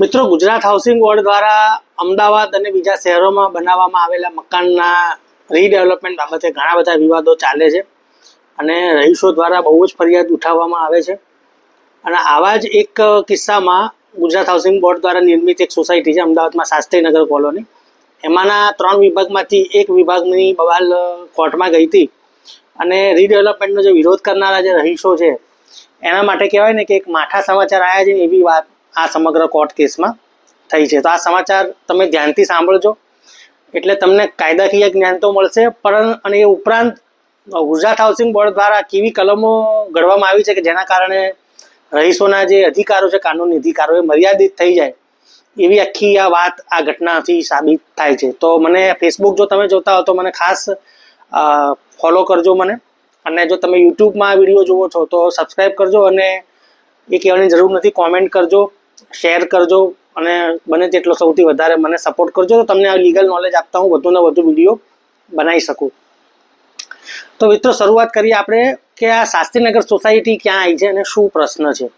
મિત્રો, Gujarat housing board દ્વારા અમદાવાદ અને બીજા શહેરોમાં બનાવવામાં આવેલા મકાનના રીડેવલપમેન્ટ બાબતે ઘણા બધા વિવાદો ચાલે છે અને રહીશો દ્વારા બહુ જ ફરિયાદ ઉઠાવવામાં આવે છે. અને આવા જ એક કિસ્સામાં ગુજરાત હાઉસિંગ બોર્ડ દ્વારા નિર્મિત એક સોસાયટી છે અમદાવાદમાં શાસ્ત્રીનગર કોલોની. એમાંના ત્રણ વિભાગમાંથી એક વિભાગની બવાલ કોર્ટમાં ગઈ હતી. અને રીડેવલપમેન્ટનો જે વિરોધ કરનારા જે રહીશો છે, એના માટે કહેવાય ને કે એક માઠા સમાચાર આવ્યા છે એવી વાત આ સમગ્ર કોર્ટ કેસમાં થઈ છે. તો આ સમાચાર તમે ધ્યાનથી સાંભળજો. એટલે તમને કાયદાકીય જ્ઞાન તો મળશે, પણ અને એ ઉપરાંત ગુજરાત હાઉસિંગ બોર્ડ દ્વારા કેવી કલમો ઘડવામાં આવી છે કે જેના કારણે રહીશોના જે અધિકારો છે, કાનૂની અધિકારો, એ મર્યાદિત થઈ જાય? એવી આખી આ વાત, આ ઘટનાથી સાબિત થાય છે. તો મને ફેસબુક જો તમે જોતા હો તો મને ખાસ ફોલો કરજો મને. અને જો તમે યુટ્યુબમાં આ વીડિયો જુઓ છો તો સબસ્ક્રાઈબ કરજો અને એ કહેવાની જરૂર નથી કોમેન્ટ કરજો. શેર કરજો અને બને તેટલો સૌથી વધારે મને સપોર્ટ કરજો તો તમને આ લીગલ નોલેજ આપતા હું વધુને વધુ વીડિયો બનાવી શકું. તો મિત્રો, શરૂઆત કરીએ આપણે કે આ શાસ્ત્રીનગર સોસાયટી ક્યાં આવી છે અને શું પ્રશ્ન છે?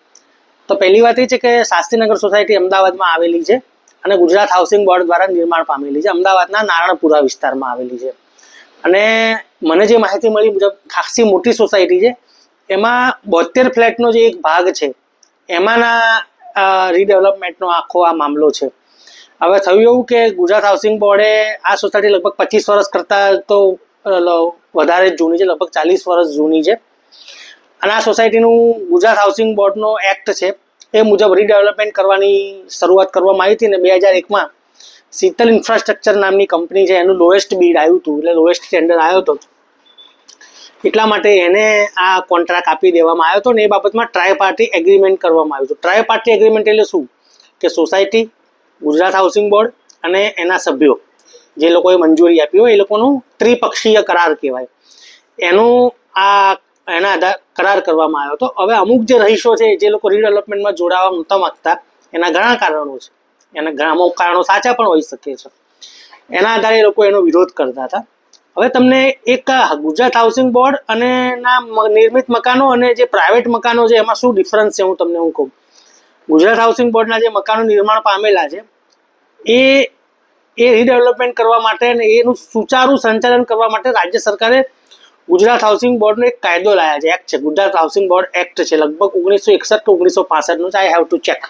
તો પહેલી વાત એ છે કે શાસ્ત્રીનગર સોસાયટી અમદાવાદમાં આવેલી છે અને ગુજરાત હાઉસિંગ બોર્ડ દ્વારા નિર્માણ પામેલી છે. અમદાવાદના નારણપુરા વિસ્તારમાં આવેલી છે. અને મને જે માહિતી મળી મુજબ ખાસી મોટી સોસાયટી છે. એમાં બોતેર ફ્લેટનો જે એક ભાગ છે, એમાંના રીડેવલપમેન્ટનો આખો આ મામલો છે. હવે થયું એવું કે ગુજરાત હાઉસિંગ બોર્ડે આ સોસાયટી લગભગ પચીસ વર્ષ કરતાં તો વધારે જૂની છે, લગભગ ચાલીસ વર્ષ જૂની છે. અને આ સોસાયટીનું ગુજરાત હાઉસિંગ બોર્ડનો એક્ટ છે, એ મુજબ રીડેવલપમેન્ટ કરવાની શરૂઆત કરવામાં આવી હતી ને બે હજાર એકમાં. શીતલ ઇન્ફ્રાસ્ટ્રક્ચર નામની કંપની છે, એનું લોએસ્ટ બીડ આવ્યું હતું, એટલે લોએસ્ટ ટેન્ડર આવ્યો હતો. એટલા માટે એને આ કોન્ટ્રાક્ટ આપી દેવામાં આવ્યો હતો ને એ બાબતમાં ટ્રાય પાર્ટી એગ્રીમેન્ટ કરવામાં આવ્યું હતું. ટ્રાય પાર્ટી એગ્રીમેન્ટ એટલે શું? કે સોસાયટી ગુજરાત હાઉસિંગ બોર્ડ અને એના સભ્યો, જે લોકોએ મંજૂરી આપી હોય એ લોકોનું ત્રિપક્ષીય કરાર કહેવાય. એનું આ, એના આધાર, કરાર કરવામાં આવ્યો હતો. હવે અમુક જે રહીશો છે, જે લોકો રીડેવલપમેન્ટમાં જોડાવા નહોતા માગતા, એના ઘણા કારણો છે. એના ઘણા અમુક કારણો સાચા પણ હોઈ શકે છે. એના આધારે લોકો એનો વિરોધ કરતા હતા. હવે તમને એક ગુજરાત હાઉસિંગ બોર્ડ અને ના નિર્મિત મકાનો અને જે પ્રાઇવેટ મકાનો છે, એમાં શું ડિફરન્સ છે હું તમને હું કહું. ગુજરાત હાઉસિંગ બોર્ડના જે મકાનો નિર્માણ પામેલા છે, એ એ રીડેવલપમેન્ટ કરવા માટે અને એનું સુચારું સંચાલન કરવા માટે રાજ્ય સરકારે ગુજરાત હાઉસિંગ બોર્ડનો એક કાયદો લાયા છે. એક્ટ છે. ગુજરાત હાઉસિંગ બોર્ડ એક્ટ છે. લગભગ ઓગણીસો એકસઠ ઓગણીસો પાસઠનો છે. આઈ હેવ ટુ ચેક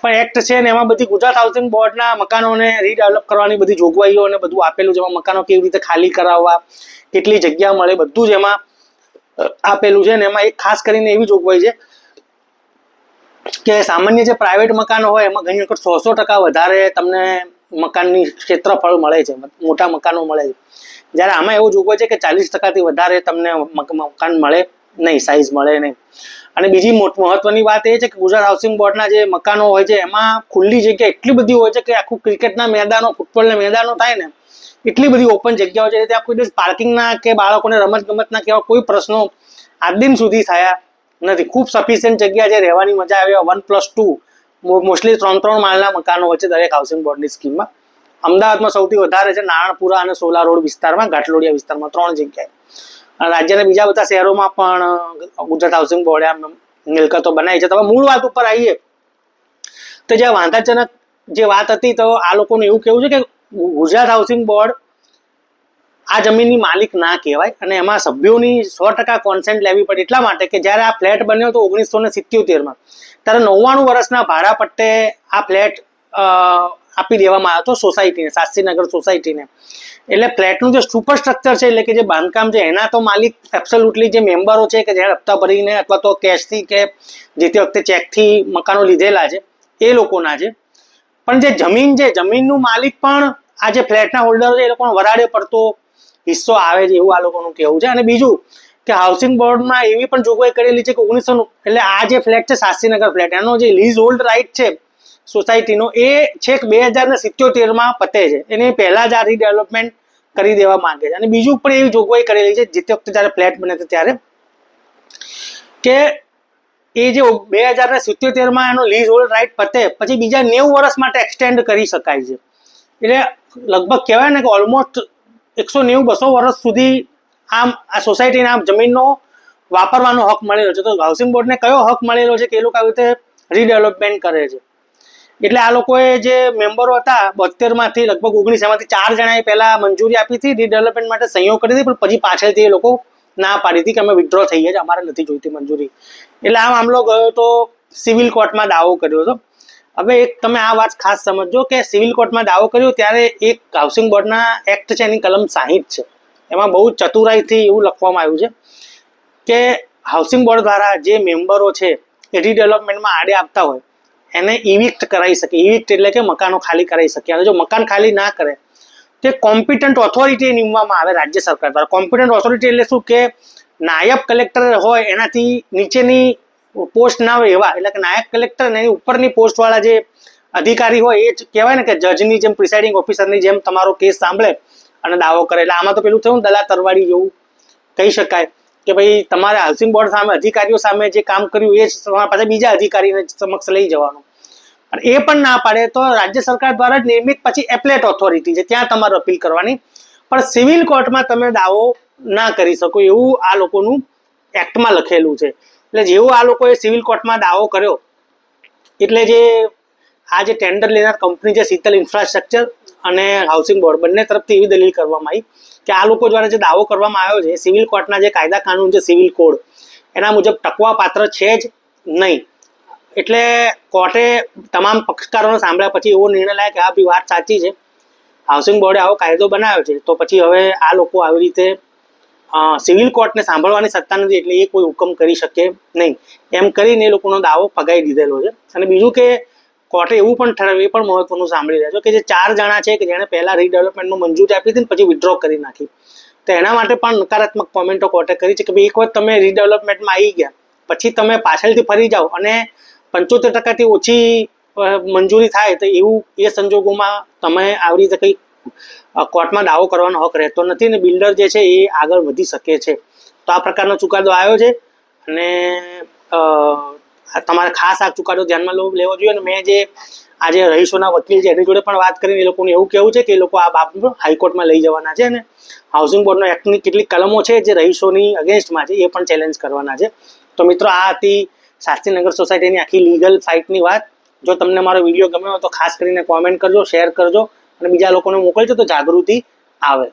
પણ એક્ટ છે ને એમાં બધી ગુજરાત હાઉસિંગ બોર્ડના મકાનોને રીડેવલપ કરવાની બધી જોગવાઈઓ અને બધું આપેલું છે. એમાં મકાનો કેવી રીતે ખાલી કરાવવા, કેટલી જગ્યા મળે, બધું જ એમાં આપેલું છે ને એમાં એક ખાસ કરીને એવી જોગવાઈ છે કે સામાન્ય જે પ્રાઇવેટ મકાનો હોય, એમાં ઘણી વખત સો સો ટકા વધારે તમને મકાનની ક્ષેત્રફળ મળે છે. મોટા મકાનો મળે છે. જ્યારે આમાં એવું જોગવાઈ છે કે ચાલીસ ટકાથી વધારે તમને મક- મકાન મળે. નહીં સાઇઝ મળે નહીં. અને બીજી મહત્વની વાત એ છે કે ગુજરાત હાઉસિંગ બોર્ડના જે મકાનો હોય છે, એમાં ખુલ્લી જગ્યા એટલી બધી હોય છે કે આખું ક્રિકેટના મેદાનો ફૂટબોલના મેદાનો થાય ને, એટલી બધી ઓપન જગ્યાઓ છે ત્યાં કોઈ દિવસ પાર્કિંગના કે બાળકોને રમત ગમતના કે એવા કોઈ પ્રશ્નો આજ સુધી થયા નથી. ખૂબ સફિશિયન્ટ જગ્યા છે, રહેવાની મજા આવે વન પ્લસ ટુ મોસ્ટલી ત્રણ ત્રણ માળના મકાનો હોય છે દરેક હાઉસિંગ બોર્ડની સ્કીમમાં અમદાવાદમાં સૌથી વધારે છે નારણપુરા અને સોલા રોડ વિસ્તારમાં, ઘાટલોડિયા વિસ્તારમાં ત્રણ જગ્યાએ. રાજ્યના બીજા બધા શહેરોમાં પણ ગુજરાત હાઉસિંગ બોર્ડે આમ મિલકતો બનાવી છે. તમે મૂળ વાત ઉપર આવીએ. તો જે વાંધાજનક જે વાત હતી, તો આ લોકોનું એવું કેવું છે કે ગુજરાત હાઉસિંગ બોર્ડ આ જમીનની માલિક ના કહેવાય અને એમાં સભ્યોની સો ટકા કોન્સેન્ટ લેવી પડે એટલા માટે કે જ્યારે આ ફ્લેટ બન્યો હતો ઓગણીસો ને સિત્યોતેરમાં. ત્યારે નવ્વાણું વર્ષના ભાડા પટ્ટે આ ફ્લેટ આપી દેવામાં આવ્યો હતો સોસાયટીને, શાસ્ત્રીનગર સોસાયટીને. એટલે ફ્લેટનું જે સુપરસ્ટ્રક્ચર છે, એટલે કે જે બાંધકામ છે, એના તો માલિક એબ્સોલ્યુટલી જે મેમ્બરો છે, કે જે હપ્તા ભરીને અથવા તો કેશથી કે જે તે વખતે ચેકથી મકાનો લીધેલા છે, એ લોકોના છે. પણ જે જમીન છે, જમીનનું માલિક પણ આ જે ફ્લેટના હોલ્ડરો છે, એ લોકોનો વરાડે પડતો હિસ્સો આવે છે, એવું આ લોકોનું કહેવું છે. અને બીજું કે હાઉસિંગ બોર્ડમાં એવી પણ જોગવાઈ કરેલી છે કે ઓગણીસો એટલે આ જે ફ્લેટ છે, શાસ્ત્રીનગર ફ્લેટ, એનો જે લીઝ હોલ્ડ રાઇટ છે સોસાયટીનો એ છેક બે હજાર ને સિત્યોતેરમાં પતે છે. એની પહેલા જ આ રીડેવલપમેન્ટ કરી દેવા માંગે છે. અને બીજું પણ એવી જોગવાઈ કરેલી છે, જે વખતે જ્યારે ફ્લેટ બને ત્યારે, કે એ જે બે હજાર ને સિત્યોતેરમાં એનો લીઝ હોલ્ડ રાઇટ પતે, પછી બીજા નેવું વર્ષ માટે એક્સટેન્ડ કરી શકાય છે. એટલે લગભગ કહેવાય ને કે ઓલમોસ્ટ એકસો નેવું બસો વર્ષ સુધી આમ આ સોસાયટીના આમ જમીનનો વાપરવાનો હક મળેલો છે. તો હાઉસિંગ બોર્ડને કયો હક મળેલો છે કે એ લોકો આવી રીતે રીડેવલપમેન્ટ કરે છે? એટલે આ લોકોએ જે મેમ્બરો હતા બોતેરમાંથી લગભગ ઓગણીસ એમાંથી ચાર જણાએ પહેલા મંજૂરી આપી હતી રીડેવલપમેન્ટ માટે સહયોગ કરી હતી પણ પછી પાછળથી એ લોકો ના પાડી હતી કે અમે વિથડ્રો થઈએ છીએ, અમારે નથી જોઈતી મંજૂરી. એટલે આ મામલો ગયો તો સિવિલ કોર્ટમાં દાવો કર્યો હતો. હવે એક તમે આ વાત ખાસ સમજજો કે સિવિલ કોર્ટમાં દાવો કર્યો ત્યારે એક હાઉસિંગ બોર્ડના એક્ટ છે, એની કલમ સાહીઠ છે. એમાં બહુ ચતુરાઈથી એવું લખવામાં આવ્યું છે કે હાઉસિંગ બોર્ડ દ્વારા જે મેમ્બરો છે, એ રીડેવલપમેન્ટમાં આડે આપતા હોય એને ઇવિક્ટ કરાવી શકે. ઇવિક્ટ એટલે કે મકાનો ખાલી કરાવી શકે. અને જો મકાન ખાલી ના કરે, તે કોમ્પિટન્ટ ઓથોરિટી નીમવામાં આવે રાજ્ય સરકાર દ્વારા. કોમ્પિટન્ટ ઓથોરિટી એટલે શું? કે નાયબ કલેક્ટર હોય, એનાથી નીચેની પોસ્ટ ના હોય એવા. એટલે કે નાયબ કલેક્ટર એની ઉપરની પોસ્ટવાળા જે અધિકારી હોય, એ જ કહેવાય ને કે જજની જેમ પ્રિસાઇડિંગ ઓફિસરની જેમ તમારો કેસ સાંભળે અને દાવો કરે. એટલે આમાં તો પેલું થયું દલા તરવાડી જેવું કહી શકાય કે ભાઈ તમારે હાઉસિંગ બોર્ડ સામે, અધિકારીઓ સામે જે કામ કર્યું, એ તમારા પાસે બીજા અધિકારીને સમક્ષ લઈ જવાનું. એ પણ ના પાડે તો રાજ્ય સરકાર દ્વારા જ નિર્મિત પછી એપ્લેટ ઓથોરિટી છે, ત્યાં તમારે અપીલ કરવાની. પણ સિવિલ કોર્ટમાં તમે દાવો ના કરી શકો એવું આ લોકોનું એક્ટમાં લખેલું છે. એટલે જેવું આ લોકોએ સિવિલ કોર્ટમાં દાવો કર્યો, એટલે જે આ જે ટેન્ડર લેનાર કંપની છે, શીતલ ઇન્ફ્રાસ્ટ્રક્ચર અને હાઉસિંગ બોર્ડ બંને તરફથી એવી દલીલ કરવામાં આવી કે આ લોકો દ્વારા જે દાવો કરવામાં આવ્યો છે, સિવિલ કોર્ટના જે કાયદા કાનૂન છે, સિવિલ કોડ, એના મુજબ ટકવા પાત્ર છે જ નહીં. એટલે કોર્ટે તમામ પક્ષકારોને સાંભળ્યા પછી એવો નિર્ણય લાવ્યો કે આ બી વાત સાચી છે. હાઉસિંગ બોર્ડે આવો કાયદો બનાવ્યો છે, તો પછી હવે આ લોકો આવી રીતે સિવિલ કોર્ટને સાંભળવાની સત્તા નથી એટલે એ કોઈ હુકમ કરી શકે નહીં. એમ કરીને એ લોકોનો દાવો ફગાઈ દીધેલો છે. અને બીજું કે કોર્ટે એવું પણ ઠરાવ્યું, એ પણ મહત્વનું સાંભળી રહ્યા છો કે જે ચાર જણા છે કે જેણે પહેલાં રીડેવલપમેન્ટનું મંજૂરી આપી હતી ને પછી વિથડ્રો કરી નાખી. તો એના માટે પણ નકારાત્મક કોમેન્ટો કોર્ટે કરી છે કે ભાઈ એક વખત તમે રીડેવલપમેન્ટમાં આવી ગયા, પછી તમે પાછળથી ફરી જાઓ અને પંચોતેર ટકાથી ઓછી મંજૂરી થાય તો એવું એ સંજોગોમાં તમે આવી રીતે કંઈ કોર્ટમાં દાવો કરવાનો હક રહેતો નથી ને બિલ્ડર જે છે એ આગળ વધી શકે છે. તો આ પ્રકારનો ચુકાદો આવ્યો છે અને તમારે ખાસ આ ચુકાદો ધ્યાનમાં લેવો જોઈએ અને મેં જે આજે રહીશોના વકીલ છે એની જોડે પણ વાત કરીને એ લોકોનું એવું કહેવું છે કે એ લોકો આ બાબત હાઈકોર્ટમાં લઈ જવાના છે અને હાઉસિંગ બોર્ડનો એક્ટની કેટલીક કલમો છે જે રહીશોની અગેન્સ્ટમાં છે એ પણ ચેલેન્જ કરવાના છે. તો મિત્રો આ હતી શાસ્ત્રીનગર સોસાયટીની આખી લીગલ ફાઇટની વાત. જો તમને મારો વીડિયો ગમ્યો તો ખાસ કરીને કોમેન્ટ કરજો શેર કરજો અને બીજા લોકોને મોકલજો તો જાગૃતિ આવે.